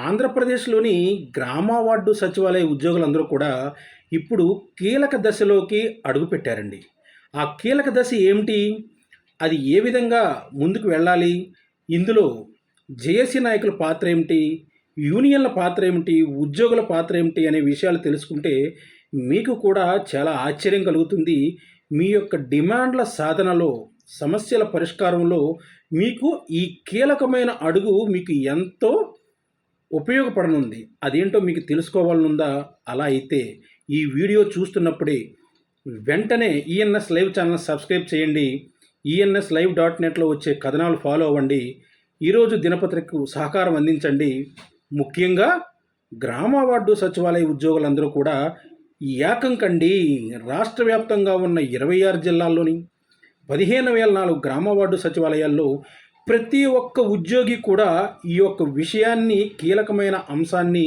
ఆంధ్రప్రదేశ్‌లోని గ్రామ వార్డు సచివాలయ ఉద్యోగులందరూ కూడా ఇప్పుడు కీలక దశలోకి అడుగుపెట్టారండి. ఆ కీలక దశ ఏమిటి? అది ఏ విధంగా ముందుకు వెళ్ళాలి? ఇందులో జేఏసీ నాయకుల పాత్ర ఏమిటి? యూనియన్‌ల పాత్ర ఏమిటి? ఉద్యోగుల పాత్ర ఏమిటి? అనే విషయాలు తెలుసుకుంటే మీకు కూడా చాలా ఆశ్చర్యం కలుగుతుంది. మీ యొక్క డిమాండ్ల సాధనలో, సమస్యల పరిష్కారంలో మీకు ఈ కీలకమైన అడుగు మీకు ఎంతో ఉపయోగపడనుంది. అదేంటో మీకు తెలుసుకోవాలనుందా? అలా అయితే ఈ వీడియో చూస్తున్నప్పుడే వెంటనే ఈఎన్ఎస్ లైవ్ ఛానల్ సబ్స్క్రైబ్ చేయండి. ఈఎన్ఎస్ లైవ్ డాట్ నెట్‌లో వచ్చే కథనాలు ఫాలో అవ్వండి. ఈరోజు దినపత్రికకు సహకారం అందించండి. ముఖ్యంగా గ్రామ వార్డు సచివాలయ ఉద్యోగులందరూ కూడా ఏకం కండి. రాష్ట్ర వ్యాప్తంగా ఉన్న 26 జిల్లాల్లోని 15,004 గ్రామ వార్డు సచివాలయాల్లో ప్రతి ఒక్క ఉద్యోగి కూడా ఈ యొక్క విషయాన్ని కీలకమైన అంశాన్ని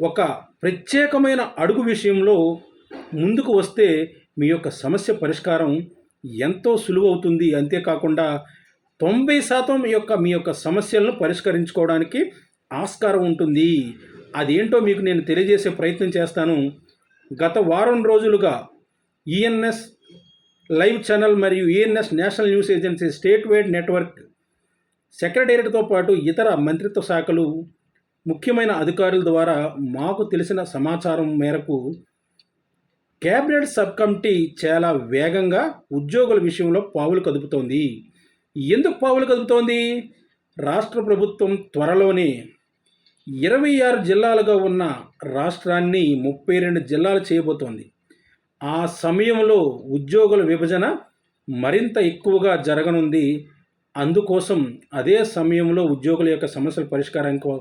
ఒక ప్రత్యేకమైన అడుగు విషయంలో ముందుకు వస్తే మీ యొక్క సమస్య పరిష్కారం ఎంతో సులువవుతుంది. అంతేకాకుండా తొంభై శాతం యొక్క మీ యొక్క సమస్యలను పరిష్కరించుకోవడానికి ఆస్కారం ఉంటుంది. అదేంటో మీకు నేను తెలియజేసే ప్రయత్నం చేస్తాను. గత వారం రోజులుగా ఈఎన్ఎస్ లైవ్ ఛానల్ మరియు ENS national news agency state wide network సెక్రటేరియట్‌తో పాటు ఇతర మంత్రిత్వ శాఖలు, ముఖ్యమైన అధికారుల ద్వారా మాకు తెలిసిన సమాచారం మేరకు కేబినెట్ సబ్ కమిటీ చాలా వేగంగా ఉద్యోగుల విషయంలో పావులు కదుపుతోంది. ఎందుకు పావులు కదుపుతోంది? రాష్ట్ర ప్రభుత్వం త్వరలోనే 26 జిల్లాలుగా ఉన్న రాష్ట్రాన్ని 32 జిల్లాలు చేయబోతోంది. ఆ సమయంలో ఉద్యోగుల విభజన మరింత ఎక్కువగా జరగనుంది. అందుకోసం అదే సమయంలో ఉద్యోగుల యొక్క సమస్యల పరిష్కారానికి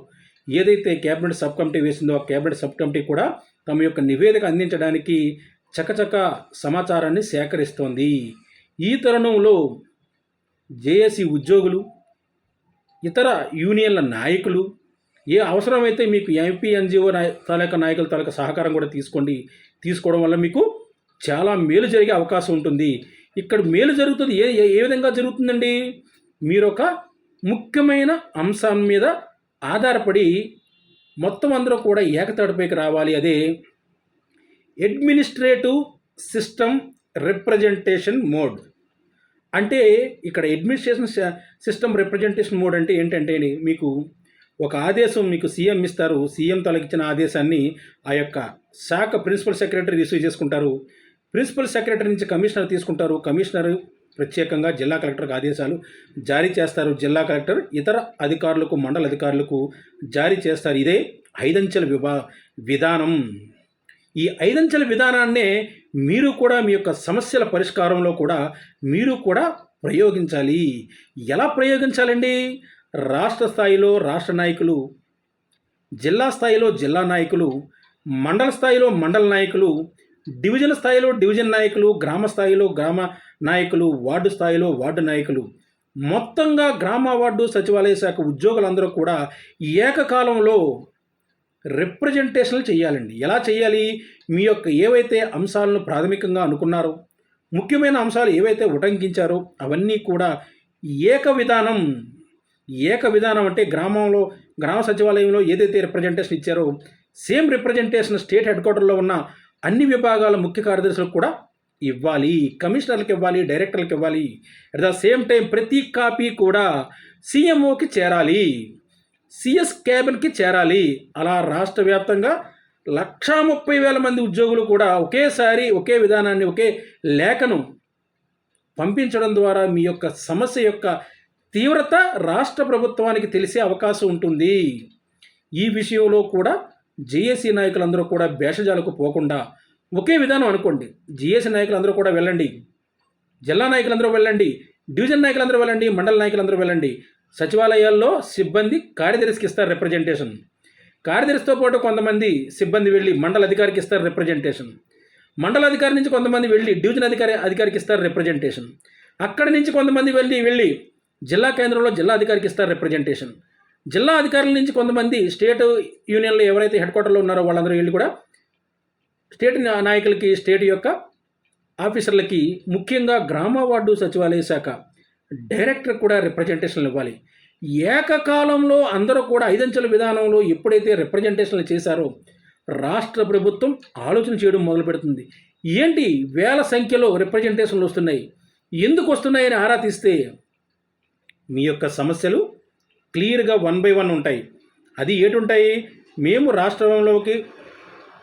ఏదైతే కేబినెట్ సబ్ కమిటీ వేసిందో ఆ కేబినెట్ సబ్ కమిటీ కూడా తమ యొక్క నివేదిక అందించడానికి చకచక సమాచారాన్ని సేకరిస్తోంది. ఈ తరుణంలో జేఏసీ ఉద్యోగులు, ఇతర యూనియన్ల నాయకులు ఏ అవసరమైతే మీకు ఎంపీ, ఎన్జిఓ నాయ తాలూకా నాయకుల తాలూకా సహకారం కూడా తీసుకోండి. తీసుకోవడం వల్ల మీకు చాలా మేలు జరిగే అవకాశం ఉంటుంది. ఇక్కడ మేలు జరుగుతుంది ఏ ఏ ఏ విధంగా జరుగుతుందండి? మీరొక ముఖ్యమైన అంశం మీద ఆధారపడి మొత్తం అందరూ కూడా ఏకతాటిపైకి రావాలి. అదే అడ్మినిస్ట్రేటివ్ సిస్టమ్ రిప్రజెంటేషన్ మోడ్. అంటే ఇక్కడ అడ్మినిస్ట్రేషన్ సిస్టమ్ రిప్రజెంటేషన్ మోడ్ అంటే ఏంటంటే మీకు ఒక ఆదేశం మీకు సీఎం ఇస్తారు. సీఎం తొలగించిన ఆదేశాన్ని ఆ యొక్క శాఖ ప్రిన్సిపల్ సెక్రటరీ రిసీవ్ చేసుకుంటారు. ప్రిన్సిపల్ సెక్రటరీ నుంచి కమిషనర్ తీసుకుంటారు. కమిషనర్ ప్రత్యేకంగా జిల్లా కలెక్టర్కు ఆదేశాలు జారీ చేస్తారు. జిల్లా కలెక్టర్ ఇతర అధికారులకు, మండల అధికారులకు జారీ చేస్తారు. ఇదే ఐదంచెల విభా విధానం. ఈ ఐదంచెల విధానాన్నే మీరు కూడా మీ యొక్క సమస్యల పరిష్కారంలో కూడా మీరు కూడా ప్రయోగించాలి. ఎలా ప్రయోగించాలండి? రాష్ట్ర స్థాయిలో రాష్ట్ర నాయకులు, జిల్లా స్థాయిలో జిల్లా నాయకులు, మండల స్థాయిలో మండల నాయకులు, డివిజన్ స్థాయిలో డివిజన్ నాయకులు, గ్రామ స్థాయిలో గ్రామ నాయకులు, వార్డు స్థాయిలో వార్డు నాయకులు, మొత్తంగా గ్రామ వార్డు సచివాలయ శాఖ ఉద్యోగులందరూ కూడా ఏకకాలంలో రిప్రజెంటేషన్‌లు చేయాలండి. ఎలా చేయాలి? మీ యొక్క ఏవైతే అంశాలను ప్రాథమికంగా అనుకున్నారో, ముఖ్యమైన అంశాలు ఏవైతే ఉటంకించారో అవన్నీ కూడా ఏక విధానం ఏక విధానం అంటే గ్రామంలో గ్రామ సచివాలయంలో ఏదైతే రిప్రజెంటేషన్ ఇచ్చారో సేమ్ రిప్రజెంటేషన్ స్టేట్ హెడ్ క్వార్టర్‌లో ఉన్న అన్ని విభాగాల ముఖ్య కార్యదర్శులకు కూడా ఇవ్వాలి. కమిషనర్లకు ఇవ్వాలి. డైరెక్టర్‌లకి ఇవ్వాలి. అట్ ద సేమ్ టైం ప్రతి కాపీ కూడా సీఎంఓకి చేరాలి. సీఎస్ క్యాబిన్‌కి చేరాలి. అలా రాష్ట్ర వ్యాప్తంగా 1,30,000 మంది ఉద్యోగులు కూడా ఒకేసారి ఒకే విధానాన్ని ఒకే లేఖను పంపించడం ద్వారా మీ యొక్క సమస్య యొక్క తీవ్రత రాష్ట్ర ప్రభుత్వానికి తెలిసే అవకాశం ఉంటుంది. ఈ విషయంలో కూడా జేఏసీ నాయకులందరూ కూడా భేషజాలకు పోకుండా ఒకే విధానం అనుకోండి. జేఏసీ నాయకులందరూ కూడా వెళ్ళండి. జిల్లా నాయకులందరూ వెళ్ళండి. డివిజన్ నాయకులందరూ వెళ్ళండి. మండల నాయకులందరూ వెళ్ళండి. సచివాలయాల్లో సిబ్బంది కార్యదర్శికి ఇస్తారు రిప్రజెంటేషన్. కార్యదర్శితో పాటు కొంతమంది సిబ్బంది వెళ్ళి మండల అధికారికి ఇస్తారు రిప్రజెంటేషన్. మండల అధికారి నుంచి కొంతమంది వెళ్ళి డివిజన్ అధికారి అధికారికి ఇస్తారు రిప్రజెంటేషన్. అక్కడి నుంచి కొంతమంది వెళ్ళి వెళ్ళి జిల్లా కేంద్రంలో జిల్లా అధికారికి ఇస్తారు రిప్రజెంటేషన్. జిల్లా అధికారుల నుంచి కొంతమంది స్టేట్ యూనియన్‌లో ఎవరైతే హెడ్ క్వార్టర్‌లో ఉన్నారో వాళ్ళందరూ వెళ్ళి కూడా స్టేట్ నాయకులకి, స్టేట్ యొక్క ఆఫీసర్లకి ముఖ్యంగా గ్రామ వార్డు సచివాలయ శాఖ డైరెక్టర్ కూడా రిప్రజెంటేషన్లు ఇవ్వాలి. ఏకకాలంలో అందరూ కూడా ఐదంచెల విధానంలో ఎప్పుడైతే రిప్రజెంటేషన్లు చేశారో రాష్ట్ర ప్రభుత్వం ఆలోచన చేయడం మొదలు పెడుతుంది. ఏంటి? వేల సంఖ్యలో రిప్రజెంటేషన్లు వస్తున్నాయి. ఎందుకు వస్తున్నాయని ఆరా తీస్తే మీ యొక్క సమస్యలు క్లియర్గా వన్ బై వన్ ఉంటాయి. అది ఏటుంటాయి మేము రాష్ట్రంలోకి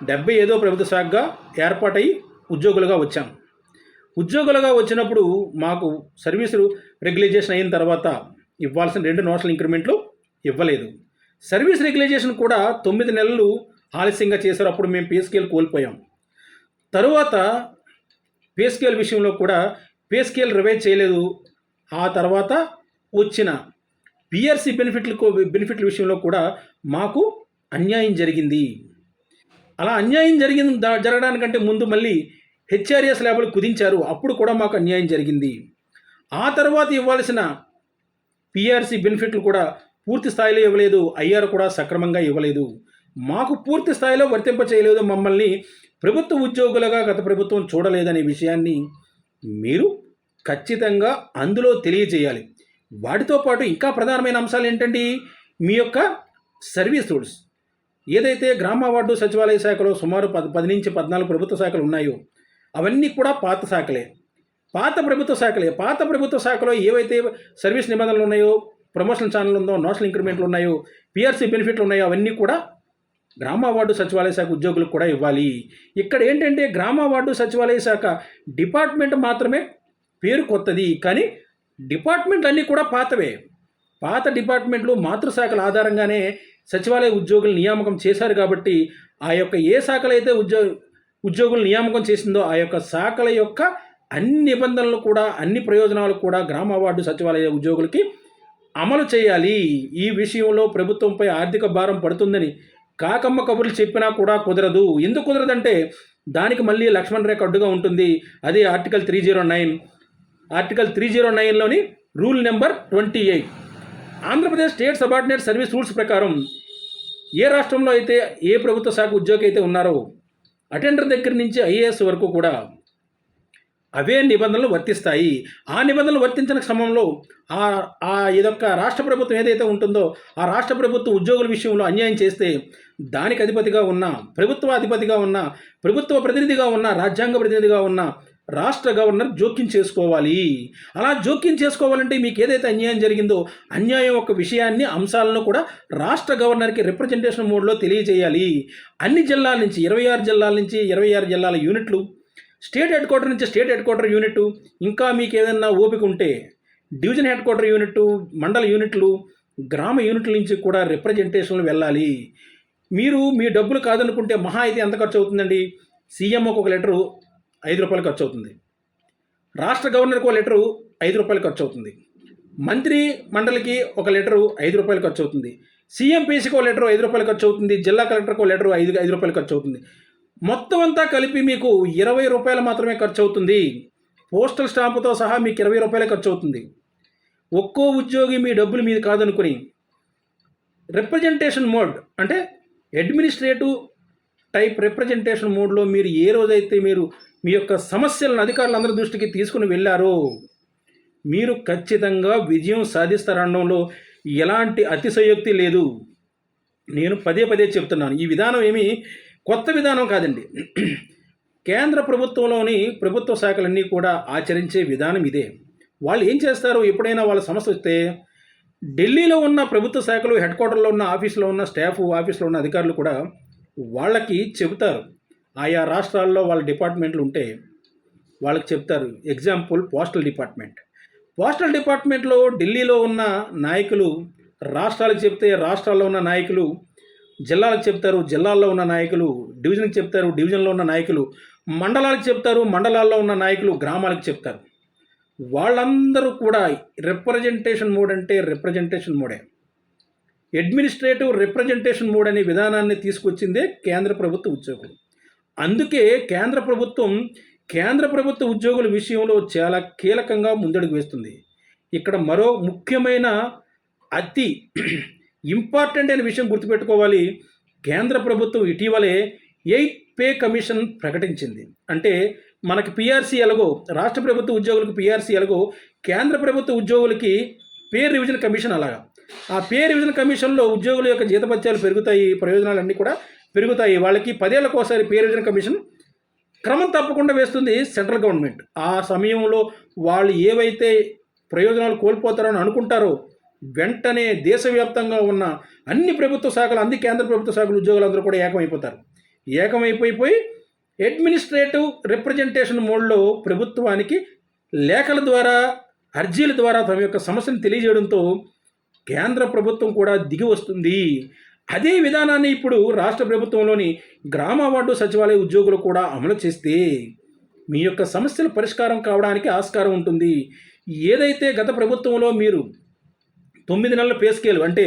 డెబ్బై ఐదో ప్రభుత్వ శాఖగా ఏర్పాటై ఉద్యోగులుగా వచ్చాం. ఉద్యోగులుగా వచ్చినప్పుడు మాకు సర్వీసులు రెగ్యులైజేషన్ అయిన తర్వాత ఇవ్వాల్సిన రెండు నోషనల్ ఇంక్రిమెంట్లు ఇవ్వలేదు. సర్వీస్ రెగ్యులైజేషన్ కూడా తొమ్మిది నెలలు ఆలస్యంగా చేశారు. అప్పుడు మేము పే స్కేల్ కోల్పోయాం. తరువాత పే స్కేల్ విషయంలో కూడా పే స్కేల్ రివైజ్ చేయలేదు. ఆ తర్వాత వచ్చిన పిఆర్సీ బెనిఫిట్లు బెనిఫిట్ల విషయంలో కూడా మాకు అన్యాయం జరిగింది. అలా అన్యాయం జరిగింది దా- జరగడానికంటే ముందు మళ్ళీ హెచ్ఆర్ఎస్ ల్యాబ్లు కుదించారు. అప్పుడు కూడా మాకు అన్యాయం జరిగింది. ఆ తర్వాత ఇవ్వాల్సిన పిఆర్సీ బెనిఫిట్లు కూడా పూర్తి స్థాయిలో ఇవ్వలేదు. ఐఆర్ కూడా సక్రమంగా ఇవ్వలేదు. మాకు పూర్తి స్థాయిలో వర్తింప చేయలేదు. మమ్మల్ని ప్రభుత్వ ఉద్యోగులుగా గత ప్రభుత్వం చూడలేదనే విషయాన్ని మీరు ఖచ్చితంగా అందులో తెలియజేయాలి. వాటితో పాటు ఇంకా ప్రధానమైన అంశాలు ఏంటండి? మీ యొక్క సర్వీస్ రూల్స్. ఏదైతే గ్రామ వార్డు సచివాలయ శాఖలో సుమారు పది పది నుంచి పద్నాలుగు ప్రభుత్వ శాఖలు ఉన్నాయో అవన్నీ కూడా పాత శాఖలే. పాత ప్రభుత్వ శాఖలే. పాత ప్రభుత్వ శాఖలో ఏవైతే సర్వీస్ నిబంధనలు ఉన్నాయో ప్రమోషన్ ఛానల్ ఉందో నోషనల్ ఇంక్రిమెంట్లు ఉన్నాయో పిఆర్సీ బెనిఫిట్లు ఉన్నాయో అవన్నీ కూడా గ్రామ వార్డు సచివాలయ శాఖ ఉద్యోగులకు కూడా ఇవ్వాలి. ఇక్కడ ఏంటంటే గ్రామ వార్డు సచివాలయ శాఖ డిపార్ట్మెంట్ మాత్రమే పేరు కొత్తది కానీ డిపార్ట్మెంట్లు అన్నీ కూడా పాతవే. పాత డిపార్ట్మెంట్లు మాతృశాఖల ఆధారంగానే సచివాలయ ఉద్యోగులు నియామకం చేశారు కాబట్టి ఆ యొక్క ఏ శాఖలు అయితే ఉద్యో ఉద్యోగులు నియామకం చేసిందో ఆ యొక్క శాఖల యొక్క అన్ని నిబంధనలు కూడా అన్ని ప్రయోజనాలు కూడా గ్రామ వార్డు సచివాలయ ఉద్యోగులకి అమలు చేయాలి. ఈ విషయంలో ప్రభుత్వంపై ఆర్థిక భారం పడుతుందని కాకమ్మ కబుర్లు చెప్పినా కూడా కుదరదు. ఎందుకు కుదరదంటే దానికి మళ్ళీ లక్ష్మణ్ రేఖ అడ్డుగా ఉంటుంది. అదే article three zero nine. Article three zero నైన్లోని rule number twenty eight. Andhra Pradesh state subordinate service rules ప్రకారం ఏ రాష్ట్రంలో అయితే ఏ ప్రభుత్వ శాఖ ఉద్యోగి అయితే ఉన్నారో అటెండర్ దగ్గర నుంచి ఐఏఎస్ వరకు కూడా అవే నిబంధనలు వర్తిస్తాయి. ఆ నిబంధనలు వర్తించిన క్రమంలో ఆ ఆ ఇదొక్క రాష్ట్ర ప్రభుత్వం ఏదైతే ఉంటుందో ఆ రాష్ట్ర ప్రభుత్వం ఉద్యోగుల విషయంలో అన్యాయం చేస్తే దానికి అధిపతిగా ఉన్న ప్రభుత్వ అధిపతిగా ఉన్న ప్రభుత్వ ప్రతినిధిగా ఉన్న రాజ్యాంగ ప్రతినిధిగా ఉన్న రాష్ట్ర గవర్నర్ జోక్యం చేసుకోవాలి. అలా జోక్యం చేసుకోవాలంటే మీకు ఏదైతే అన్యాయం జరిగిందో అన్యాయం యొక్క విషయాన్ని అంశాలను కూడా రాష్ట్ర గవర్నర్కి రిప్రజెంటేషన్ మోడ్లో తెలియజేయాలి. అన్ని జిల్లాల నుంచి ఇరవై ఆరు జిల్లాల నుంచి ఇరవై ఆరు జిల్లాల యూనిట్లు స్టేట్ హెడ్ క్వార్టర్ నుంచి స్టేట్ హెడ్ క్వార్టర్ యూనిట్ ఇంకా మీకు ఏదైనా ఓపిక ఉంటే డివిజన్ హెడ్ క్వార్టర్ యూనిట్ మండల యూనిట్లు గ్రామ యూనిట్ల నుంచి కూడా రిప్రజెంటేషన్లు వెళ్ళాలి. మీరు మీ డబ్బులు కాదనుకుంటే మహా అయితే ఎంత ఖర్చు అవుతుందండి? సీఎంఓకి ఒక లెటరు ఐదు రూపాయలు ఖర్చు అవుతుంది రాష్ట్ర గవర్నర్కి ఒక లెటరు ఐదు రూపాయలు ఖర్చు అవుతుంది మంత్రి మండలికి ఒక లెటరు ఐదు రూపాయలు ఖర్చు అవుతుంది సీఎంపీసీకి ఒక లెటరు ఐదు రూపాయలు ఖర్చు అవుతుంది జిల్లా కలెక్టర్కి ఒక లెటరు ఐదు ఐదు రూపాయలు ఖర్చు అవుతుంది మొత్తం అంతా కలిపి మీకు ఇరవై రూపాయలు మాత్రమే ఖర్చు అవుతుంది పోస్టల్ స్టాంపుతో సహా మీకు ఇరవై రూపాయలే ఖర్చు అవుతుంది ఒక్కో ఉద్యోగి మీ డబ్బులు మీది కాదనుకుని రిప్రజెంటేషన్ మోడ్ అంటే అడ్మినిస్ట్రేటివ్ టైప్ రిప్రజెంటేషన్ మోడ్లో మీరు ఏ రోజైతే మీరు మీ యొక్క సమస్యలను అధికారులందరి దృష్టికి తీసుకుని వెళ్ళారో. మీరు ఖచ్చితంగా విజయం సాధిస్తారనడంలో ఎలాంటి అతిశయోక్తి లేదు. నేను పదే పదే చెప్తున్నాను. ఈ విధానం ఏమీ కొత్త విధానం కాదండి. కేంద్ర ప్రభుత్వంలోని ప్రభుత్వ శాఖలన్నీ కూడా ఆచరించే విధానం ఇదే. వాళ్ళు ఏం చేస్తారు? ఎప్పుడైనా వాళ్ళ సమస్య వస్తే ఢిల్లీలో ఉన్న ప్రభుత్వ శాఖలు హెడ్ క్వార్టర్లో ఉన్న ఆఫీసులో ఉన్న స్టాఫ్ ఆఫీసులో ఉన్న అధికారులు కూడా వాళ్ళకి చెబుతారు. ఆయా రాష్ట్రాల్లో వాళ్ళ డిపార్ట్మెంట్లు ఉంటే వాళ్ళకి చెప్తారు ఎగ్జాంపుల్ పోస్టల్ డిపార్ట్మెంట్ పోస్టల్ డిపార్ట్మెంట్లో ఢిల్లీలో ఉన్న నాయకులు రాష్ట్రాలకు చెప్తే రాష్ట్రాల్లో ఉన్న నాయకులు జిల్లాలకు చెప్తారు జిల్లాల్లో ఉన్న నాయకులు డివిజన్కి చెప్తారు డివిజన్లో ఉన్న నాయకులు మండలాలకు చెప్తారు మండలాల్లో ఉన్న నాయకులు గ్రామాలకు చెప్తారు. వాళ్ళందరూ కూడా రిప్రజెంటేషన్ మోడ్ అంటే రిప్రజెంటేషన్ మోడే అడ్మినిస్ట్రేటివ్ రిప్రజెంటేషన్ మోడ్ అనే విధానాన్ని తీసుకొచ్చిందే కేంద్ర ప్రభుత్వ ఉద్యోగులు. అందుకే కేంద్ర ప్రభుత్వం కేంద్ర ప్రభుత్వ ఉద్యోగుల విషయంలో చాలా కీలకంగా ముందడుగు వేస్తుంది. ఇక్కడ మరో ముఖ్యమైన అతి ఇంపార్టెంట్ అయిన విషయం గుర్తుపెట్టుకోవాలి. కేంద్ర ప్రభుత్వం ఇటీవలే ఎయిట్ పే కమిషన్ ప్రకటించింది. అంటే మనకి పిఆర్సీ ఎలాగో రాష్ట్ర ప్రభుత్వ ఉద్యోగులకు పిఆర్సీ ఎలాగో కేంద్ర ప్రభుత్వ ఉద్యోగులకి పే రివిజన్ కమిషన్ అలాగా. ఆ పే రివిజన్ కమిషన్లో ఉద్యోగుల యొక్క జీతపత్యాలు పెరుగుతాయి ప్రయోజనాలన్నీ కూడా పెరుగుతాయి. వాళ్ళకి పదేళ్ళకు ఒకసారి పే కమిషన్ క్రమం తప్పకుండా వేస్తుంది సెంట్రల్ గవర్నమెంట్. ఆ సమయంలో వాళ్ళు ఏవైతే ప్రయోజనాలు కోల్పోతారని అనుకుంటారో వెంటనే దేశవ్యాప్తంగా ఉన్న అన్ని ప్రభుత్వ శాఖలు అన్ని కేంద్ర ప్రభుత్వ శాఖల ఉద్యోగులందరూ కూడా ఏకమైపోతారు. ఏకమైపోయిపోయి అడ్మినిస్ట్రేటివ్ రిప్రజెంటేషన్ మోడ్లో ప్రభుత్వానికి లేఖల ద్వారా అర్జీల ద్వారా తమ యొక్క సమస్యను తెలియజేయడంతో కేంద్ర ప్రభుత్వం కూడా దిగి వస్తుంది. అదే విధానాన్ని ఇప్పుడు రాష్ట్ర ప్రభుత్వంలోని గ్రామ వార్డు సచివాలయ ఉద్యోగులు కూడా అమలు చేస్తే మీ యొక్క సమస్యల పరిష్కారం కావడానికి ఆస్కారం ఉంటుంది. ఏదైతే గత ప్రభుత్వంలో మీరు తొమ్మిది నెలల పే స్కేల్ అంటే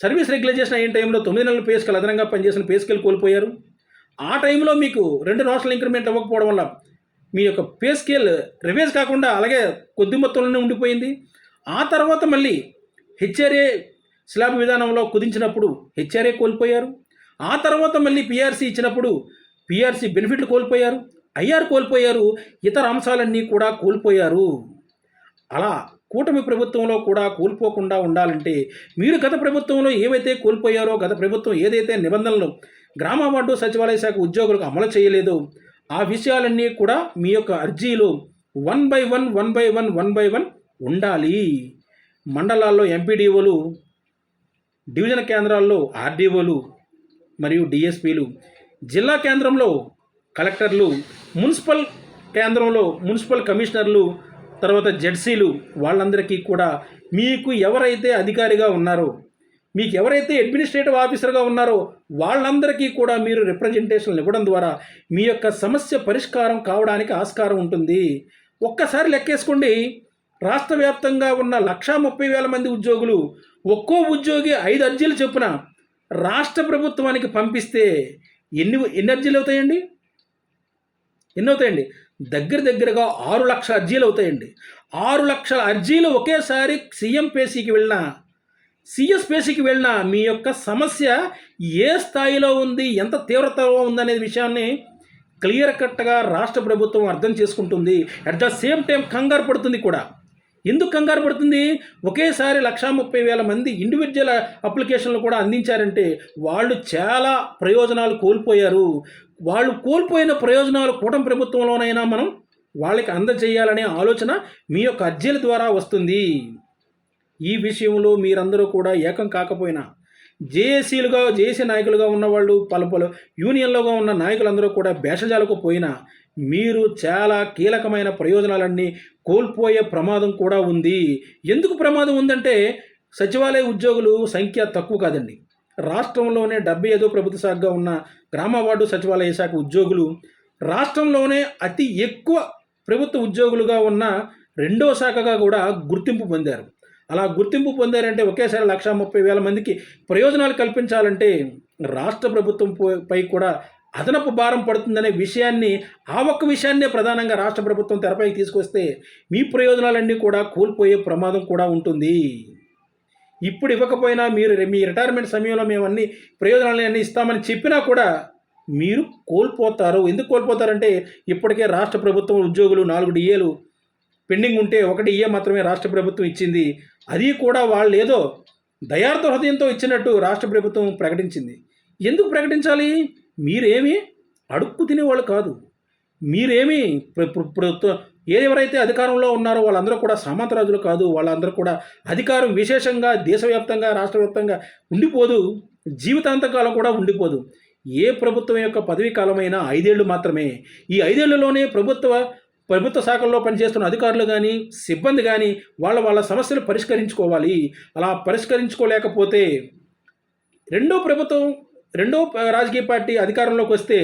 సర్వీస్ రెగ్యులైజేషన్ అయిన టైంలో తొమ్మిది నెలల పే స్కేల్ అదనంగా పనిచేసిన పే స్కేల్ కోల్పోయారు. ఆ టైంలో మీకు రెండు నోషనల్ ఇంక్రిమెంట్ అవ్వకపోవడం వల్ల మీ యొక్క పే స్కేల్ రివైజ్ కాకుండా అలాగే కొద్ది మొత్తంలోనే ఉండిపోయింది. ఆ తర్వాత మళ్ళీ హెచ్ఆర్ఏ స్లాబ్ విధానంలో కుదించినప్పుడు హెచ్ఆర్ఏ కోల్పోయారు. ఆ తర్వాత మళ్ళీ పిఆర్సీ ఇచ్చినప్పుడు పిఆర్సీ బెనిఫిట్లు కోల్పోయారు. ఐఆర్ కోల్పోయారు. ఇతర అంశాలన్నీ కూడా కోల్పోయారు. అలా కూటమి ప్రభుత్వంలో కూడా కోల్పోకుండా ఉండాలంటే మీరు గత ప్రభుత్వంలో ఏవైతే కోల్పోయారో గత ప్రభుత్వం ఏదైతే నిబంధనలు గ్రామ వార్డు సచివాలయ శాఖ ఉద్యోగులకు అమలు చేయలేదో ఆ విషయాలన్నీ కూడా మీ యొక్క అర్జీలో one by one one by one one by one ఉండాలి. మండలాల్లో ఎంపీడీఓలు డివిజన్ కేంద్రాల్లో ఆర్డీఓలు మరియు డిఎస్పీలు జిల్లా కేంద్రంలో కలెక్టర్లు మున్సిపల్ కేంద్రంలో మున్సిపల్ కమిషనర్లు తర్వాత జెడ్సీలు వాళ్ళందరికీ కూడా మీకు ఎవరైతే అధికారిగా ఉన్నారో మీకు ఎవరైతే అడ్మినిస్ట్రేటివ్ ఆఫీసర్గా ఉన్నారో వాళ్ళందరికీ కూడా మీరు రిప్రజెంటేషన్లు ఇవ్వడం ద్వారా మీ యొక్క సమస్య పరిష్కారం కావడానికి ఆస్కారం ఉంటుంది. ఒక్కసారి లెక్కేసుకోండి. రాష్ట్ర వ్యాప్తంగా ఉన్న లక్షా ముప్పై వేల మంది ఉద్యోగులు ఒక్కో ఉద్యోగి ఐదు అర్జీలు చొప్పున రాష్ట్ర ప్రభుత్వానికి పంపిస్తే ఎన్ని ఎన్ని అర్జీలు అవుతాయండి? ఎన్ని అవుతాయండి? దగ్గర దగ్గరగా ఆరు లక్షల అర్జీలు అవుతాయండి. ఆరు లక్షల అర్జీలు ఒకేసారి సీఎం పేసీకి వెళ్ళినా సీఎస్ పేసీకి వెళ్ళినా మీ యొక్క సమస్య ఏ స్థాయిలో ఉంది ఎంత తీవ్రతలో ఉందనే విషయాన్ని క్లియర్ కట్గా రాష్ట్ర ప్రభుత్వం అర్థం చేసుకుంటుంది. అట్ ద సేమ్ టైం కంగారు పడుతుంది కూడా. ఎందుకు కంగారు పడుతుంది? ఒకేసారి లక్షా ముప్పై వేల మంది ఇండివిజువల్ అప్లికేషన్లు కూడా అందించారంటే వాళ్ళు చాలా ప్రయోజనాలు కోల్పోయారు. వాళ్ళు కోల్పోయిన ప్రయోజనాలు కూటమి ప్రభుత్వంలోనైనా మనం వాళ్ళకి అందజేయాలనే ఆలోచన మీ యొక్క అర్జీల ద్వారా వస్తుంది. ఈ విషయంలో మీరందరూ కూడా ఏకం కాకపోయినా జేఏసీలుగా జేఏసీ నాయకులుగా ఉన్నవాళ్ళు పలు పలు యూనియన్లుగా ఉన్న నాయకులందరూ కూడా భేషజాలకు పోయినా మీరు చాలా కీలకమైన ప్రయోజనాలన్నీ కోల్పోయే ప్రమాదం కూడా ఉంది. ఎందుకు ప్రమాదం ఉందంటే సచివాలయ ఉద్యోగులు సంఖ్య తక్కువ కాదండి. రాష్ట్రంలోనే డెబ్బై ఐదో ప్రభుత్వ శాఖగా ఉన్న గ్రామ వార్డు సచివాలయ శాఖ ఉద్యోగులు రాష్ట్రంలోనే అతి ఎక్కువ ప్రభుత్వ ఉద్యోగులుగా ఉన్న రెండో శాఖగా కూడా గుర్తింపు పొందారు. అలా గుర్తింపు పొందారంటే ఒకేసారి లక్షా ముప్పై వేల మందికి ప్రయోజనాలు కల్పించాలంటే రాష్ట్ర ప్రభుత్వం పై కూడా అదనపు భారం పడుతుందనే విషయాన్ని ఆ ఒక్క విషయాన్నే ప్రధానంగా రాష్ట్ర ప్రభుత్వం తెరపైకి తీసుకొస్తే మీ ప్రయోజనాలన్నీ కూడా కోల్పోయే ప్రమాదం కూడా ఉంటుంది. ఇప్పుడు ఇవ్వకపోయినా మీరు మీ రిటైర్మెంట్ సమయంలో మేము అన్ని ప్రయోజనాలన్నీ ఇస్తామని చెప్పినా కూడా మీరు కోల్పోతారు. ఎందుకు కోల్పోతారంటే ఇప్పటికే రాష్ట్ర ప్రభుత్వం ఉద్యోగులు నాలుగు డిఏలు పెండింగ్ ఉంటే ఒకటి ఇఏ మాత్రమే రాష్ట్ర ప్రభుత్వం ఇచ్చింది. అది కూడా వాళ్ళు ఏదో దయార్థ హృదయంతో ఇచ్చినట్టు రాష్ట్ర ప్రభుత్వం ప్రకటించింది. ఎందుకు ప్రకటించాలి? మీరేమీ అడుక్కు తినేవాళ్ళు కాదు. మీరేమి ప్ర- ప్ర- ఎవరైతే అధికారంలో ఉన్నారో వాళ్ళందరూ కూడా సామంతరాజులు కాదు. వాళ్ళందరూ కూడా అధికారం విశేషంగా దేశవ్యాప్తంగా రాష్ట్రవ్యాప్తంగా ఉండిపోదు. జీవితాంతకాలం కూడా ఉండిపోదు. ఏ ప్రభుత్వం యొక్క పదవీ కాలమైనా ఐదేళ్ళు మాత్రమే. ఈ ఐదేళ్ళలోనే ప్రభుత్వ ప్రభుత్వ శాఖల్లో పనిచేస్తున్న అధికారులు కానీ సిబ్బంది కానీ వాళ్ళ వాళ్ళ సమస్యలు పరిష్కరించుకోవాలి. అలా పరిష్కరించుకోలేకపోతే రెండో ప్రభుత్వం రెండో రాజకీయ పార్టీ అధికారంలోకి వస్తే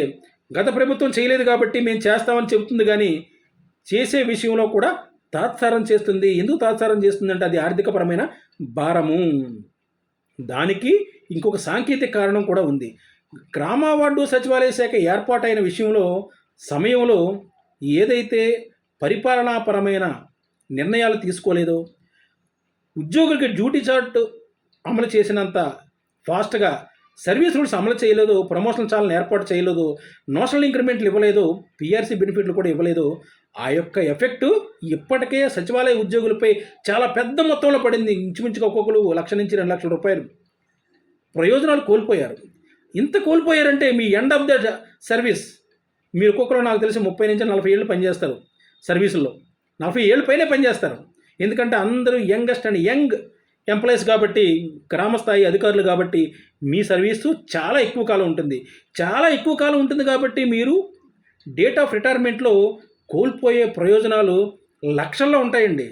గత ప్రభుత్వం చేయలేదు కాబట్టి మేము చేస్తామని చెబుతుంది కానీ చేసే విషయంలో కూడా తాత్సారం చేస్తుంది. ఎందుకు తాత్సారం చేస్తుందంటే అది ఆర్థికపరమైన భారము. దానికి ఇంకొక సాంకేతిక కారణం కూడా ఉంది. గ్రామ వార్డు సచివాలయ శాఖ ఏర్పాటైన విషయంలో సమయంలో ఏదైతే పరిపాలనాపరమైన నిర్ణయాలు తీసుకోలేదో ఉద్యోగులకి డ్యూటీ చార్ట్ అమలు చేసినంత ఫాస్ట్గా సర్వీస్ రూల్స్ అమలు చేయలేదు ప్రమోషన్ ఛానల్ ఏర్పాటు చేయలేదు నోషనల్ ఇంక్రిమెంట్లు ఇవ్వలేదు పిఆర్సీ బెనిఫిట్లు కూడా ఇవ్వలేదు. ఆ యొక్క ఎఫెక్టు ఇప్పటికే సచివాలయ ఉద్యోగులపై చాలా పెద్ద మొత్తంలో పడింది. ఇంచుమించుగా ఒక్కొక్కరు లక్ష నుంచి రెండు లక్షల రూపాయలు. ప్రయోజనాలు కోల్పోయారు. ఇంత కోల్పోయారంటే మీ ఎండ్ ఆఫ్ ద సర్వీస్ మీరు ఒక్కొక్కరు నాకు తెలిసి ముప్పై నుంచి నలభై ఏళ్ళు పనిచేస్తారు. సర్వీసుల్లో నలభై ఏళ్ళు పైనే పనిచేస్తారు. ఎందుకంటే అందరూ యంగెస్ట్ అండ్ యంగ్ ఎంప్లాయీస్ కాబట్టి గ్రామస్థాయి అధికారులు కాబట్టి మీ సర్వీసు చాలా ఎక్కువ కాలం ఉంటుంది. చాలా ఎక్కువ కాలం ఉంటుంది కాబట్టి మీరు డేట్ ఆఫ్ రిటైర్మెంట్లో కోల్పోయే ప్రయోజనాలు లక్షల్లో ఉంటాయండి.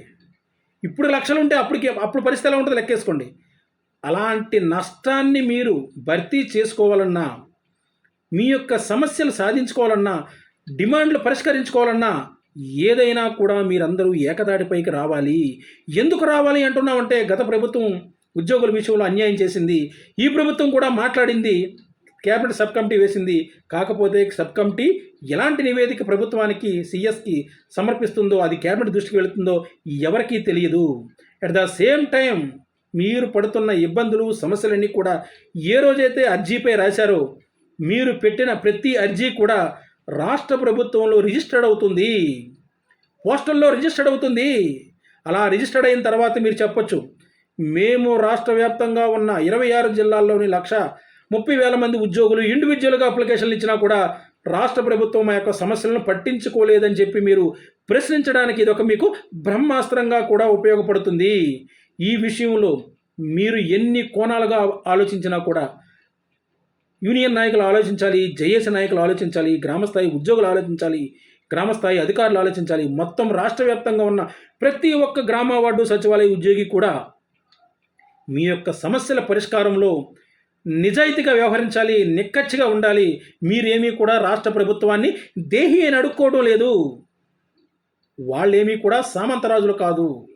ఇప్పుడు లక్షలు ఉంటే అప్పటికి అప్పుడు పరిస్థితి ఎలా ఉంటుందో లెక్కేసుకోండి. అలాంటి నష్టాన్ని మీరు భర్తీ చేసుకోవాలన్నా మీ యొక్క సమస్యలు సాధించుకోవాలన్నా డిమాండ్లు పరిష్కరించుకోవాలన్నా ఏదైనా కూడా మీరందరూ ఏకదాటిపైకి రావాలి. ఎందుకు రావాలి అంటున్నామంటే గత ప్రభుత్వం ఉద్యోగుల విషయంలో అన్యాయం చేసింది. ఈ ప్రభుత్వం కూడా మాట్లాడింది. క్యాబినెట్ సబ్ కమిటీ వేసింది. కాకపోతే సబ్ కమిటీ ఎలాంటి నివేదిక ప్రభుత్వానికి సిఎస్కి సమర్పిస్తుందో అది క్యాబినెట్ దృష్టికి వెళుతుందో ఎవరికీ తెలియదు. అట్ ద సేమ్ టైం మీరు పడుతున్న ఇబ్బందులు సమస్యలన్నీ కూడా ఏ రోజైతే అర్జీపై రాశారో మీరు పెట్టిన ప్రతి అర్జీ కూడా రాష్ట్ర ప్రభుత్వంలో రిజిస్టర్డ్ అవుతుంది. పోస్టల్లో రిజిస్టర్డ్ అవుతుంది. అలా రిజిస్టర్డ్ అయిన తర్వాత మీరు చెప్పొచ్చు. మేము రాష్ట్ర వ్యాప్తంగా ఉన్న ఇరవై ఆరు జిల్లాల్లోని లక్ష ముప్పై వేల మంది ఉద్యోగులు ఇండివిజువల్గా అప్లికేషన్లు ఇచ్చినా కూడా రాష్ట్ర ప్రభుత్వం ఆ యొక్క సమస్యలను పట్టించుకోలేదని చెప్పి మీరు ప్రశ్నించడానికి ఇది ఒక మీకు బ్రహ్మాస్త్రంగా కూడా ఉపయోగపడుతుంది. ఈ విషయంలో మీరు ఎన్ని కోణాలుగా ఆలోచించినా కూడా యూనియన్ నాయకులు ఆలోచించాలి జేఏసీ నాయకులు ఆలోచించాలి గ్రామస్థాయి ఉద్యోగులు ఆలోచించాలి గ్రామస్థాయి అధికారులు ఆలోచించాలి. మొత్తం రాష్ట్ర వ్యాప్తంగా ఉన్న ప్రతి ఒక్క గ్రామ వార్డు సచివాలయ ఉద్యోగి కూడా మీ యొక్క సమస్యల పరిష్కారంలో నిజాయితీగా వ్యవహరించాలి నిక్కచ్చిగా ఉండాలి. మీరేమీ కూడా రాష్ట్ర ప్రభుత్వాన్ని దేహి అని అడుక్కోవడం లేదు. వాళ్ళేమీ కూడా సామంతరాజులు కాదు.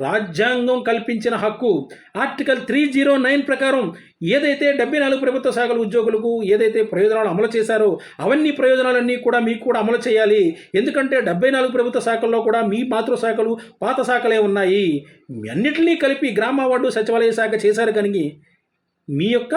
రాజ్యాంగం కల్పించిన హక్కు. ఆర్టికల్ త్రీ జీరో నైన్ ప్రకారం ఏదైతే డెబ్బై నాలుగు ప్రభుత్వ శాఖల ఉద్యోగులకు ఏదైతే ప్రయోజనాలు అమలు చేశారో అవన్నీ ప్రయోజనాలన్నీ కూడా మీకు కూడా అమలు చేయాలి. ఎందుకంటే డెబ్బై నాలుగు ప్రభుత్వ శాఖల్లో కూడా మీ మాతృశాఖలు పాత శాఖలే ఉన్నాయి. అన్నిటినీ కలిపి గ్రామ వార్డు సచివాలయ శాఖ చేశారు కనుక మీ యొక్క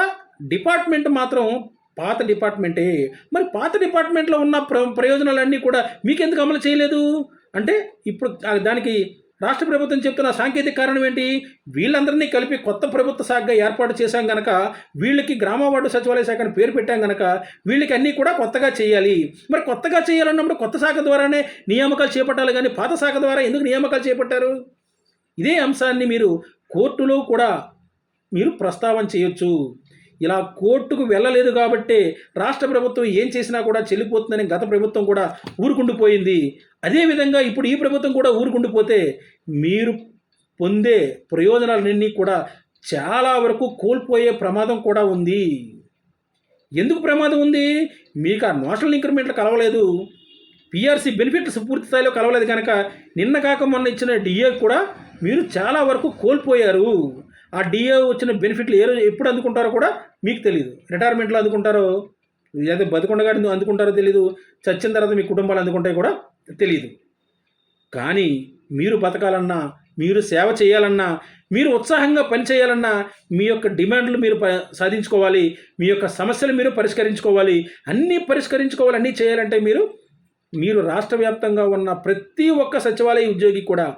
డిపార్ట్మెంట్ మాత్రం పాత డిపార్ట్మెంటే. మరి పాత డిపార్ట్మెంట్లో ఉన్న ప్ర ప్రయోజనాలన్నీ కూడా మీకెందుకు అమలు చేయలేదు? అంటే ఇప్పుడు దానికి రాష్ట్ర ప్రభుత్వం చెప్తున్న సాంకేతిక కారణం ఏంటి? వీళ్ళందరినీ కలిపి కొత్త ప్రభుత్వ శాఖగా ఏర్పాటు చేశాం గనక వీళ్ళకి గ్రామవార్డు సచివాలయ శాఖను పేరు పెట్టాం గనక వీళ్ళకి అన్నీ కూడా కొత్తగా చేయాలి. మరి కొత్తగా చేయాలన్నప్పుడు కొత్త శాఖ ద్వారానే నియామకాలు చేపట్టాలి కానీ పాత శాఖ ద్వారా ఎందుకు నియామకాలు చేపట్టారు? ఇదే అంశాన్ని మీరు కోర్టులో కూడా మీరు ప్రస్తావన చేయొచ్చు. ఇలా కోర్టుకు వెళ్ళలేదు కాబట్టే రాష్ట్ర ప్రభుత్వం ఏం చేసినా కూడా చెల్లిపోతుందని గత ప్రభుత్వం కూడా ఊరుకుండిపోయింది అదేవిధంగా ఇప్పుడు ఈ ప్రభుత్వం కూడా ఊరుకుండిపోతే మీరు పొందే ప్రయోజనాలన్నీ కూడా చాలా వరకు కోల్పోయే ప్రమాదం కూడా ఉంది. ఎందుకు ప్రమాదం ఉంది? మీకు ఆ నోషనల్ ఇంక్రిమెంట్లు కలవలేదు. పిఆర్సీ బెనిఫిట్స్ పూర్తి స్థాయిలో కలవలేదు కనుక నిన్న కాక మొన్న ఇచ్చిన డిఏ కూడా మీరు చాలా వరకు కోల్పోయారు. ఆ డిఏ వచ్చిన బెనిఫిట్లు ఏ రోజు ఎప్పుడు అందుకుంటారో కూడా మీకు తెలియదు రిటైర్మెంట్లో అందుకుంటారో లేదా బతికొండగా అందుకుంటారో తెలియదు చచ్చిన తర్వాత మీ కుటుంబాలు అందుకుంటాయి కూడా తెలియదు కానీ మీరు బతకాలన్నా మీరు సేవ చేయాలన్నా మీరు ఉత్సాహంగా పనిచేయాలన్నా మీ యొక్క డిమాండ్లు మీరు ప సాధించుకోవాలి. మీ యొక్క సమస్యలు మీరు పరిష్కరించుకోవాలి. అన్నీ పరిష్కరించుకోవాలి అన్నీ చేయాలంటే మీరు మీరు రాష్ట్ర వ్యాప్తంగా ఉన్న ప్రతి ఒక్క సచివాలయ ఉద్యోగి కూడా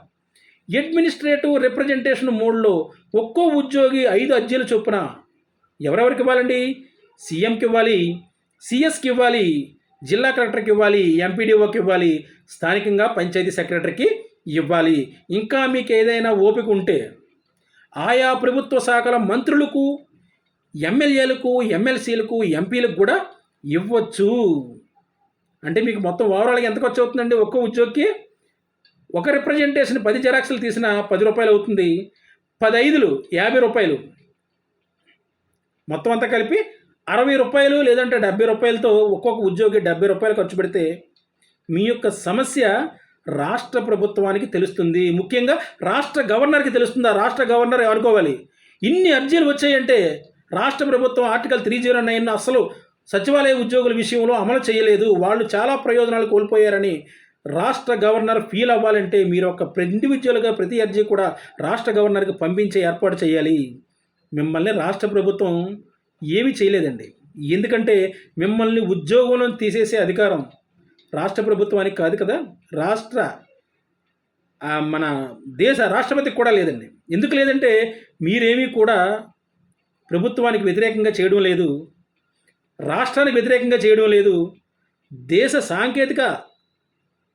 అడ్మినిస్ట్రేటివ్ రిప్రజెంటేషన్ మోడ్లో ఒక్కో ఉద్యోగి ఐదు అర్జీలు చొప్పున ఎవరెవరికి ఇవ్వాలండి? సీఎంకి ఇవ్వాలి సిఎస్కి ఇవ్వాలి జిల్లా కలెక్టర్కి ఇవ్వాలి ఎంపీడీఓకి ఇవ్వాలి స్థానికంగా పంచాయతీ సెక్రటరీకి ఇవ్వాలి. ఇంకా మీకు ఏదైనా ఓపిక ఉంటే ఆయా ప్రభుత్వ శాఖల మంత్రులకు ఎమ్మెల్యేలకు ఎమ్మెల్సీలకు ఎంపీలకు కూడా ఇవ్వచ్చు. అంటే మీకు మొత్తం ఓవరాల్గా ఎంత ఖర్చు అవుతుందండి ఒక్కో ఉద్యోగికి? ఒక రిప్రజెంటేషన్ పది జెరాక్స్లు తీసిన పది రూపాయలు అవుతుంది. పది ఐదులు యాభై రూపాయలు. మొత్తం అంతా కలిపి అరవై రూపాయలు లేదంటే డెబ్బై రూపాయలతో ఒక్కొక్క ఉద్యోగి డెబ్బై రూపాయలు ఖర్చు పెడితే మీ యొక్క సమస్య రాష్ట్ర ప్రభుత్వానికి తెలుస్తుంది. ముఖ్యంగా రాష్ట్ర గవర్నర్కి తెలుస్తుంది? ఆ రాష్ట్ర గవర్నర్ అనుకోవాలి ఇన్ని అర్జీలు వచ్చాయంటే రాష్ట్ర ప్రభుత్వం ఆర్టికల్ త్రీ జీరో నైన్ అసలు సచివాలయ ఉద్యోగుల విషయంలో అమలు చేయలేదు. వాళ్ళు చాలా ప్రయోజనాలు కోల్పోయారని రాష్ట్ర గవర్నర్ ఫీల్ అవ్వాలంటే మీరు ఒక ఇండివిజువల్గా ప్రతి అర్జీ కూడా రాష్ట్ర గవర్నర్కి పంపించే ఏర్పాటు చేయాలి. మిమ్మల్ని రాష్ట్ర ప్రభుత్వం ఏమీ చేయలేదండి. ఎందుకంటే మిమ్మల్ని ఉద్యోగంలో తీసేసే అధికారం రాష్ట్ర ప్రభుత్వానికి కాదు కదా రాష్ట్ర మన దేశ రాష్ట్రపతికి కూడా లేదండి. ఎందుకు లేదంటే మీరేమీ కూడా ప్రభుత్వానికి వ్యతిరేకంగా చేయడం లేదు రాష్ట్రానికి వ్యతిరేకంగా చేయడం లేదు దేశ సాంకేతిక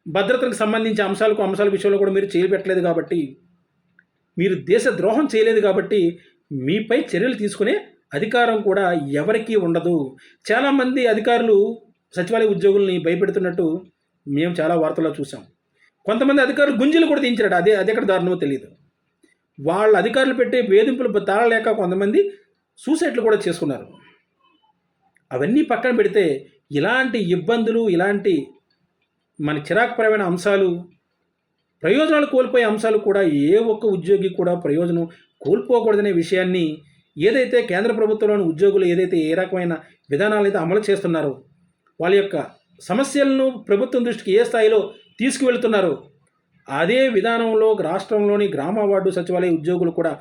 భద్రతకు సంబంధించిన అంశాలకు అంశాల విషయంలో కూడా మీరు చేయబెట్టలేదు కాబట్టి మీరు దేశ ద్రోహం చేయలేదు కాబట్టి మీపై చర్యలు తీసుకునే అధికారం కూడా ఎవరికీ ఉండదు. చాలామంది అధికారులు సచివాలయ ఉద్యోగుల్ని భయపెడుతున్నట్టు మేము చాలా వార్తల్లో చూసాం కొంతమంది అధికారులు గుంజీలు కూడా దించారట అదే అది ఎక్కడ దారుణమో తెలియదు వాళ్ళ అధికారులు పెట్టే వేధింపులు తాళలేక కొంతమంది సూసైడ్లు కూడా చేసుకున్నారు. అవన్నీ పక్కన పెడితే ఇలాంటి ఇబ్బందులు ఇలాంటి మన చిరాకుపరమైన అంశాలు ప్రయోజనాలు కోల్పోయే అంశాలు కూడా ఏ ఒక్క ఉద్యోగి కూడా ప్రయోజనం కోల్పోకూడదనే విషయాన్ని ఏదైతే కేంద్ర ప్రభుత్వంలోని ఉద్యోగులు ఏదైతే ఏ రకమైన విధానాలు అయితే అమలు చేస్తున్నారో వాళ్ళ యొక్క సమస్యలను ప్రభుత్వం దృష్టికి ఏ స్థాయిలో తీసుకువెళ్తున్నారో అదే విధానంలో రాష్ట్రంలోని గ్రామ వార్డు సచివాలయ ఉద్యోగులు కూడా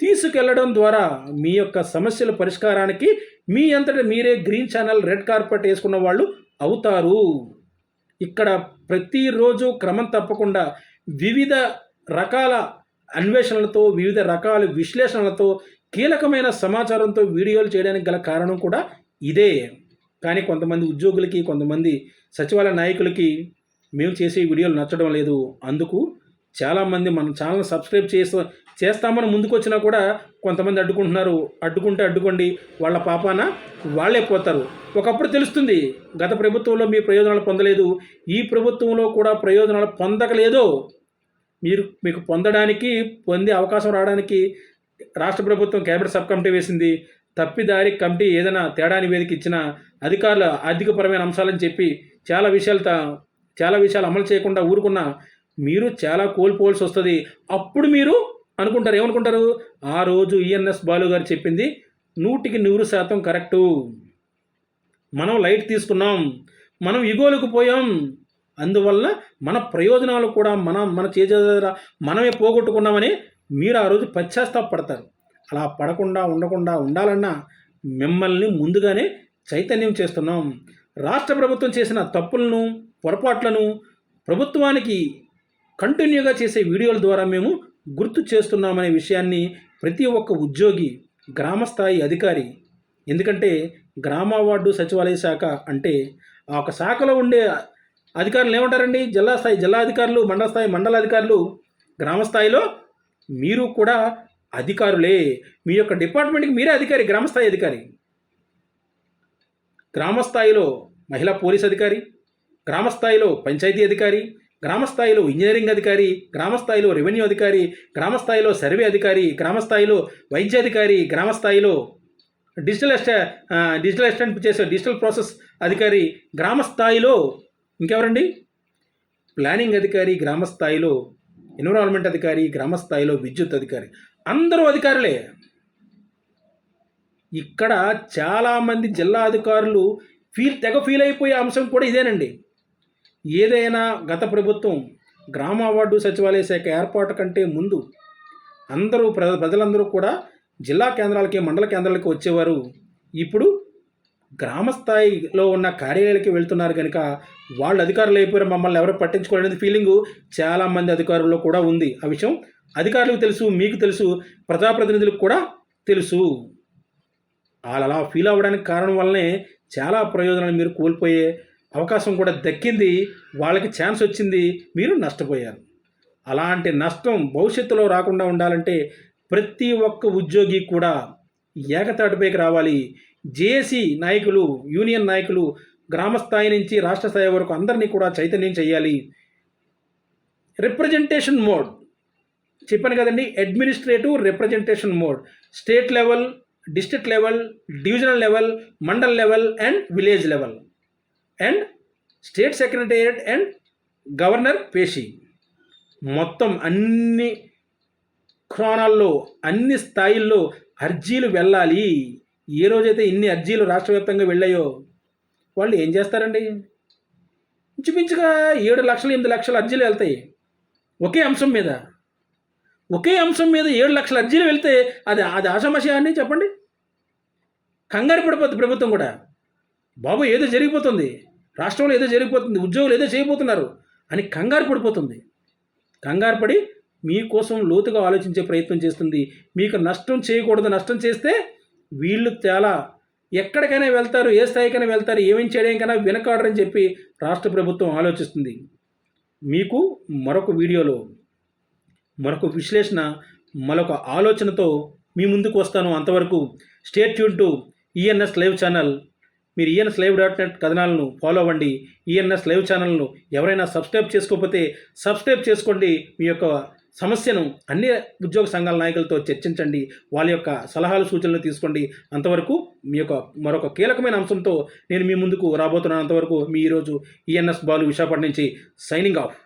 తీసుకెళ్ళడం ద్వారా మీ యొక్క సమస్యల పరిష్కారానికి మీ అంతటా మీరే గ్రీన్ ఛానల్ రెడ్ కార్పెట్ వేసుకున్న వాళ్ళు అవుతారు. ఇక్కడ ప్రతిరోజు క్రమం తప్పకుండా వివిధ రకాల అన్వేషణలతో వివిధ రకాల విశ్లేషణలతో కీలకమైన సమాచారంతో వీడియోలు చేయడానికి గల కారణం కూడా ఇదే. కానీ కొంతమంది ఉద్యోగులకి కొంతమంది సచివాలయ నాయకులకి మేము చేసే వీడియోలు నచ్చడం లేదు. అందుకు చాలామంది మన ఛానల్ సబ్స్క్రైబ్ చేస్తా చేస్తామని ముందుకు వచ్చినా కూడా కొంతమంది అడ్డుకుంటున్నారు. అడ్డుకుంటే అడ్డుకోండి వాళ్ళ పాపాన వాళ్ళే పోతారు. ఒకప్పుడు తెలుస్తుంది గత ప్రభుత్వంలో మీ ప్రయోజనాలు పొందలేదు. ఈ ప్రభుత్వంలో కూడా ప్రయోజనాలు పొందకలేదో. మీరు మీకు పొందడానికి పొందే అవకాశం రావడానికి రాష్ట్ర ప్రభుత్వం కేబినెట్ సబ్ కమిటీ వేసింది. తప్పిదారి కమిటీ ఏదైనా తేడా నివేదిక ఇచ్చిన అధికారుల ఆర్థికపరమైన అంశాలని చెప్పి చాలా విషయాలు తా- చాలా విషయాలు అమలు చేయకుండా ఊరుకున్న మీరు చాలా కోల్పోవాల్సి వస్తుంది అప్పుడు మీరు అనుకుంటారు. ఏమనుకుంటారు? ఆ రోజు ఈఎన్ఎస్ బాలు గారు చెప్పింది నూటికి నూరు శాతం కరెక్టు. మనం లైట్ తీసుకున్నాం. మనం ఇగోలకు పోయాం. అందువల్ల మన ప్రయోజనాలు కూడా మన మన చేజ మనమే పోగొట్టుకున్నామని మీరు ఆ రోజు పశ్చాత్తాపడతారు అలా పడకుండా ఉండకుండా ఉండాలన్నా మిమ్మల్ని ముందుగానే చైతన్యం చేస్తున్నాం. రాష్ట్ర ప్రభుత్వం చేసిన తప్పులను పొరపాట్లను ప్రభుత్వానికి కంటిన్యూగా చేసే వీడియోల ద్వారా మేము గుర్తు చేస్తున్నామనే విషయాన్ని ప్రతి ఒక్క ఉద్యోగి గ్రామస్థాయి అధికారి ఎందుకంటే గ్రామ వార్డు సచివాలయ శాఖ అంటే ఆ ఒక శాఖలో ఉండే అధికారులు ఏమంటారండి? జిల్లా స్థాయి జిల్లా అధికారులు మండల స్థాయి మండల అధికారులు గ్రామ స్థాయిలో మీరు కూడా అధికారులే. మీ యొక్క డిపార్ట్మెంట్కి మీరే అధికారి గ్రామస్థాయి అధికారి. గ్రామస్థాయిలో మహిళా పోలీస్ అధికారి గ్రామస్థాయిలో పంచాయతీ అధికారి గ్రామస్థాయిలో ఇంజనీరింగ్ అధికారి గ్రామస్థాయిలో రెవెన్యూ అధికారి గ్రామస్థాయిలో సర్వే అధికారి గ్రామస్థాయిలో వైద్యాధికారి గ్రామస్థాయిలో డిజిటల్ అసిస్ట డిజిటల్ అసిస్టెంట్ చేసే డిజిటల్ ప్రాసెస్ అధికారి గ్రామస్థాయిలో ఇంకెవరండి? ప్లానింగ్ అధికారి గ్రామస్థాయిలో ఎన్విరాన్మెంట్ అధికారి గ్రామస్థాయిలో విద్యుత్ అధికారి. అందరూ అధికారులే. ఇక్కడ చాలామంది జిల్లా అధికారులు ఫీల్ తెగ ఫీల్ అయిపోయే అంశం కూడా ఇదేనండి. ఏదైనా గత ప్రభుత్వం గ్రామ వార్డు సచివాలయ శాఖ ఏర్పాటు కంటే ముందు అందరూ ప్ర ప్రజలందరూ కూడా జిల్లా కేంద్రాలకి మండల కేంద్రాలకి వచ్చేవారు. ఇప్పుడు గ్రామ స్థాయిలో ఉన్న కార్యాలయాలకి వెళ్తున్నారు కనుక వాళ్ళు అధికారులు అయిపోయారు మమ్మల్ని ఎవరు పట్టించుకోలేని ఫీలింగు చాలామంది అధికారుల్లో కూడా ఉంది. ఆ విషయం అధికారులకు తెలుసు మీకు తెలుసు ప్రజాప్రతినిధులకు కూడా తెలుసు. వాళ్ళు అలా ఫీల్ అవ్వడానికి కారణం వల్లనే చాలా ప్రయోజనాలు మీరు కోల్పోయే అవకాశం కూడా దక్కింది వాళ్ళకి ఛాన్స్ వచ్చింది మీరు నష్టపోయారు. అలాంటి నష్టం భవిష్యత్తులో రాకుండా ఉండాలంటే ప్రతి ఒక్క ఉద్యోగి కూడా ఏకతాటిపైకి రావాలి. జేఏసీ నాయకులు యూనియన్ నాయకులు గ్రామ స్థాయి నుంచి రాష్ట్ర స్థాయి వరకు అందరినీ కూడా చైతన్యం చేయాలి. Representation mode. చెప్పాను కదండి administrative representation mode state level district level divisional level mandal level and village level. And state secretariat and governor పేషి. మొత్తం అన్ని క్రోణాల్లో అన్ని స్థాయిల్లో అర్జీలు వెళ్ళాలి. ఏ రోజైతే ఇన్ని అర్జీలు రాష్ట్ర వ్యాప్తంగా వెళ్ళాయో వాళ్ళు ఏం చేస్తారండి? ఇంచుమించుగా ఏడు లక్షలు ఎనిమిది లక్షల అర్జీలు వెళ్తాయి. ఒకే అంశం మీద. ఒకే అంశం మీద ఏడు లక్షల అర్జీలు వెళ్తే అది అది ఆషామాషి అని చెప్పండి. కంగారు పడిపోద్ది ప్రభుత్వం కూడా. బాబు ఏదో జరిగిపోతుంది. రాష్ట్రంలో ఏదో జరిగిపోతుంది ఉద్యోగులు ఏదో చేయబోతున్నారు అని కంగారు పడిపోతుంది. కంగారు పడి మీకోసం లోతుగా ఆలోచించే ప్రయత్నం చేస్తుంది. మీకు నష్టం చేయకూడదు నష్టం చేస్తే వీళ్ళు చాలా ఎక్కడికైనా వెళ్తారు ఏ స్థాయికైనా వెళ్తారు ఏమేం చేయడానికైనా వెనకాడరని చెప్పి రాష్ట్ర ప్రభుత్వం ఆలోచిస్తుంది. మీకు మరొక వీడియోలో మరొక విశ్లేషణ మరొక ఆలోచనతో మీ ముందుకు వస్తాను. అంతవరకు stay tune to ENS live channel మీరు ఈఎన్ఎస్ లైవ్ డాట్ నెట్ కథనాలను ఫాలో అవ్వండి. ఈఎన్ఎస్ లైవ్ ఛానల్ను ఎవరైనా సబ్స్క్రైబ్ చేసుకోకపోతే సబ్స్క్రైబ్ చేసుకోండి. మీ యొక్క సమస్యను అన్ని ఉద్యోగ సంఘాల నాయకులతో చర్చించండి. వాళ్ళ యొక్క సలహాలు సూచనలు తీసుకోండి. అంతవరకు మీ యొక్క మరొక కీలకమైన అంశంతో నేను మీ ముందుకు రాబోతున్నాను. అంతవరకు మీ ఈరోజు ఈఎన్ఎస్ బాలు విశాఖపట్నం నుంచి సైనింగ్ ఆఫ్